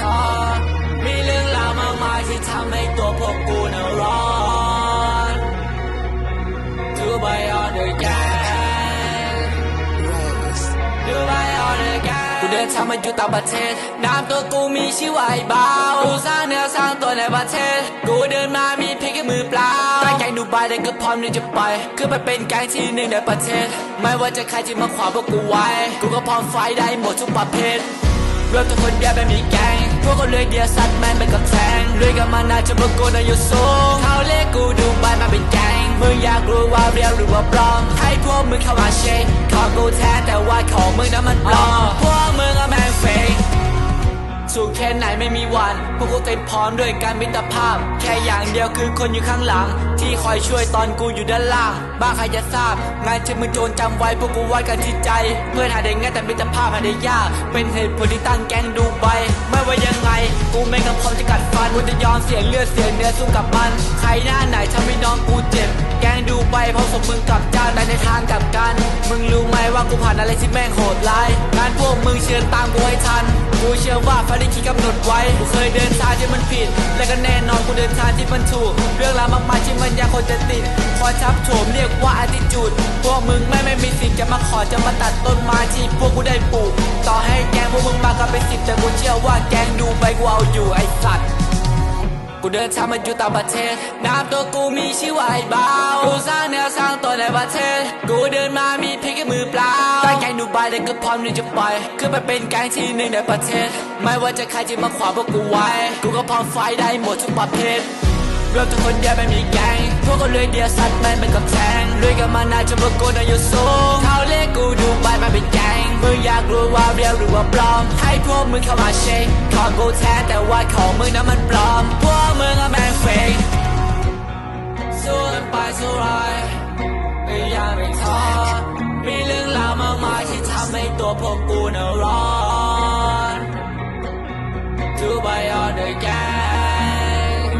ท้อมีเรื่องราวมากมายที่ทำให้ตัวพวกกูน่ะร้อน Do by all the gang Do by all the gang กูเดินทางมาอยู่ต่างประเทศ นามตัวกูมีชื่อว่าไอ้บ่าวกูสร้างเนื้อสร้างตัวในประเทศ กูเดินมามีเพียงแค่มือเปล่าตั้งแกงดูไบแต่ก็พร้อมที่จะไป คือไปเป็นแกงที่หนึ่งในประเทศ ไม่ว่าจะใครที่มาขวางพวกกูไว้ กูก็พร้อมไฟได้หมดทุกประเภท เริ่มจากคนเดียวไม่มีแกงพวกเขาเลยเดียวสัตว์แม่งเป็นกับแทงเลยกันมานาจนพวกกูน่ะอยู่สูงเขาเรียกกูดูไปมาเป็นแกงมึงอยากรู้ว่าเรียลหรือว่าปลอมให้พวกมึงเข้ามาเช็คของกูแท้แต่ว่าของมึงนั้นมันปลอม สู้แค่ไหนไม่มีวัน พวกกูเต็มพร้อมด้วยการมิตรภาพ แค่อย่างเดียวคือคนอยู่ข้างหลัง ที่คอยช่วยตอนกูอยู่ด้านล่าง บ้าใครจะทราบ งานที่มึงโจรจำไว้พวกกูวัดกันที่ใจ เพื่อนหาได้ง่ายแต่มิตรภาพหาได้ยาก เป็นเหตุผลที่ตั้งแก๊งดูใบไม่ว่ายังไง กูไม่กำพร้อมจะกัดฟันกูจะยอมเสียเลือดเสียเนื้อสู้กับมัน ใครหน้าไหนทำให้น้องกูเจ็บ แกล้งดูใบเพราะสมมึงกับเจ้าแต่ในทางกับกัน มึงรู้ไหมว่ากูผ่านอะไรที่แม่งโหดร้ายงานพวกมึงเชิญตามกูให้ทัน กูเชื่อว่าฟ้าได้คิดกำหนดไว้ กูเคยเดินทางที่มันผิด และก็แน่นอนกูเดินทางที่มันถูก เรื่องราวมากมายที่มันยังคงจะติด คอยทับโถมเรียกว่า attitude พวกมึงไม่ไม่มีสิทธิ์จะมาขอจะมาตัดต้นไม้ที่พวกกูได้ปลูก ต่อให้แกงพวกมึงมากันเป็นสิบแต่กูเชื่อว่าแกงดูไปกูเอาอยู่ไอ้สัตว์กูเดินทางมาอยู่ต่างประเทศ นามตัวกูมีชื่อว่าไอ้บ่าวกูสร้างแนวสร้างตัวในประเทศ กูเดินมามี ดูไบแต่ก็พร้อมที่จะไปคือไปเป็นแก๊งที่หนึ่งในประเทศ ไม่ว่าจะใครที่มาขวางพวกกูไว้ กูก็พร้อมไฟได้หมดทุกประเภทเริ่มจากคนเดียวไม่มีแกงพวกคนรวยเดียวสัตว์แม่งเป็นกับแทงรวยกันมานานจนพวกกูน่ะอยู่สูงเขาเรียกกูดูไปมาเป็นแกงมึงอยากรู้ว่าเรียลหรือว่าปลอม ให้พวกมึงเข้ามาเช็คของกูแท้แต่ว่าของมึงนั้นมันปล ตัวพวกกูน่ะร้อน Do by all the gang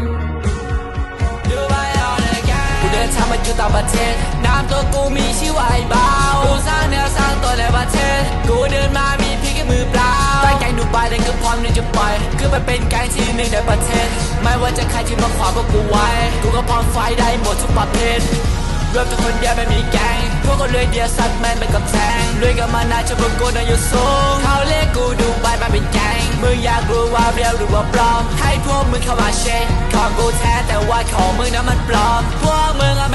ดูไปเอาเลยแกกูเดินทางมาอยู่ต่างประเทศนามตัวกูมีชื่อว่าไอ้บ่าวกูสร้างเนื้อสร้างตัวในประเทศ กูเดินมามีเพียงแค่มือเปล่าตั้งแกงดูไบแต่ก็พร้อมที่จะไปคือไปเป็นแกงที่หนึ่งในประเทศ ไม่ว่าจะใครที่มาขวางพวกกูไว้ กูก็พร้อมไฟได้หมดทุกประเภท รวมจากคนเดียวไม่มีแกงพวกก็รวยเดียวสัตว์แม่งเป็นกับแทงรวยกันมานานจนพวกกูน่ยอยู่สูงเขาเรียกกูดูไปมาเป็นแกงมึงอยากรู้ว่าเรียลหรือว่าปลอม ให้พวกมึงเข้ามาเช็คของกูแท้แต่ว่าของมึงนั้นมันปลอม พวกมึงอะแม่งเฟก